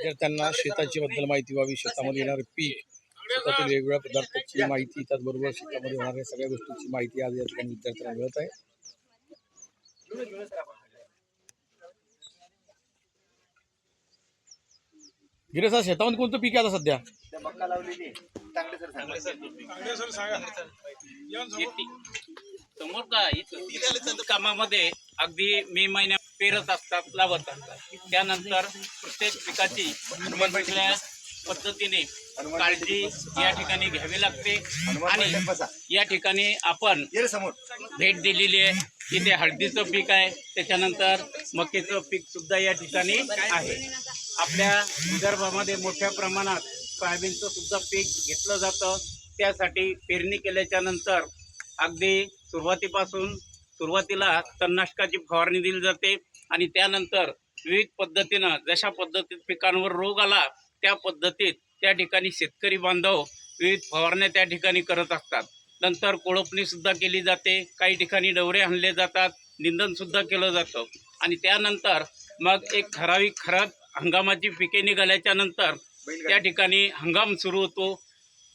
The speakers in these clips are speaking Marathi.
विद्यार्थ्यांना शेताची बद्दल माहिती व्हावी शेतामध्ये येणारे पीक शेतातील वेगवेगळ्या पदार्थाची माहिती त्याचबरोबर शेतामध्ये होणाऱ्या सगळ्या गोष्टींची माहिती आज या ठिकाणी विद्यार्थ्यांना मिळत आहे. सर शेतामध्ये कोणतं पीक आहे आता सध्या? समोर का कामामध्ये अगदी मे महिन्या पेरत असतात लावत असतात. त्यानंतर प्रत्येक पिकाची वेगवेगळ्या पद्धतीने काळजी या ठिकाणी घ्यावी लागते. आणि या ठिकाणी आपण भेट दिलेली आहे. तिथे हळदीचं पीक आहे. त्याच्यानंतर मक्याचं पीक सुद्धा या ठिकाणी आहे. आपल्या विदर्भामध्ये मोठ्या प्रमाणात सोयाबीनचं सुद्धा पीक घेतलं जातं. त्यासाठी पेरणी केल्याच्यानंतर अगदी सुरुवातीपासून सुरुवातीला तणनाशकाची फवारणी दिली जाते आणि त्यानंतर विविध पद्धतीनं जशा पद्धतीत पिकांवर रोग आला त्या पद्धतीत त्या ठिकाणी शेतकरी बांधव विविध फवारण्या त्या ठिकाणी करत असतात. नंतर कोळपणी सुद्धा केली जाते काही ठिकाणी डवरे आणले जातात निंदन सुद्धा केलं जातं. आणि त्यानंतर मग एक ठराविक खराब हंगामाची पिके निघाल्याच्या नंतर त्या ठिकाणी हंगाम सुरू होतो.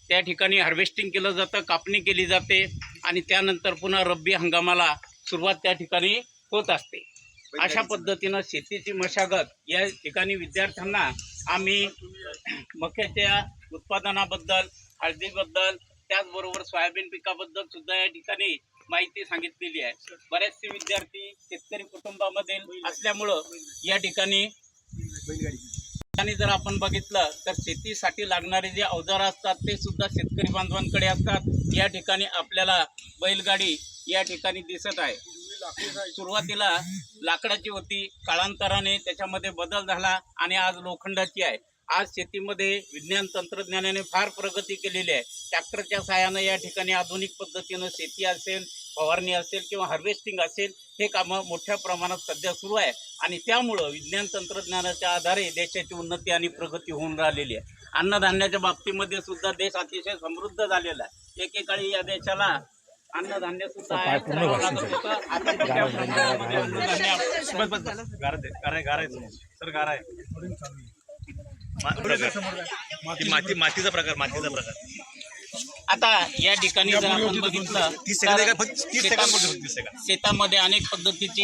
त्या ठिकाणी हार्वेस्टिंग केलं जातं कापणी केली जाते आणि त्यानंतर पुन्हा रब्बी हंगामाला सुरुवात त्या ठिकाणी होत असते. अशा पद्धतीनं शेतीची मशागत या ठिकाणी विद्यार्थ्यांना आम्ही मक्याच्या उत्पादनाबद्दल हळदीबद्दल त्याचबरोबर सोयाबीन पिकाबद्दल सुद्धा या ठिकाणी माहिती सांगितलेली आहे. बरेचसे विद्यार्थी शेतकरी कुटुंबामधील असल्यामुळं या ठिकाणी आणि जर आपण बघितलं तर शेतीसाठी लागणारे जे अवजारं असतात ते सुद्धा शेतकरी बांधवांकडे असतात. या ठिकाणी आपल्याला बैलगाडी या ठिकाणी दिसत आहे. सुरुवातीला लाकडाची होती काळांतराने त्याच्यामध्ये बदल झाला आणि आज लोखंडाची आहे. आज शेतीमध्ये विज्ञान तंत्रज्ञानाने फार प्रगती केलेली आहे. ट्रॅक्टरच्या सहाय्यानं या ठिकाणी आधुनिक पद्धतीनं शेती असेल फवारणी असेल किंवा हार्वेस्टिंग असेल हे कामं मोठ्या प्रमाणात सध्या सुरू आहे. आणि त्यामुळं विज्ञान तंत्रज्ञानाच्या आधारे देशाची उन्नती आणि प्रगती होऊन राहिलेली आहे. अन्नधान्याच्या बाबतीमध्ये सुद्धा देश अतिशय समृद्ध झालेला आहे. एकेकाळी या देशाला अन्नधान्य सुद्धा. सर गारा आहे. माती मातीचा प्रकार मातीचा प्रकार. आता या ठिकाणी जर आपण बघितलं शेतामध्ये अनेक पद्धतीची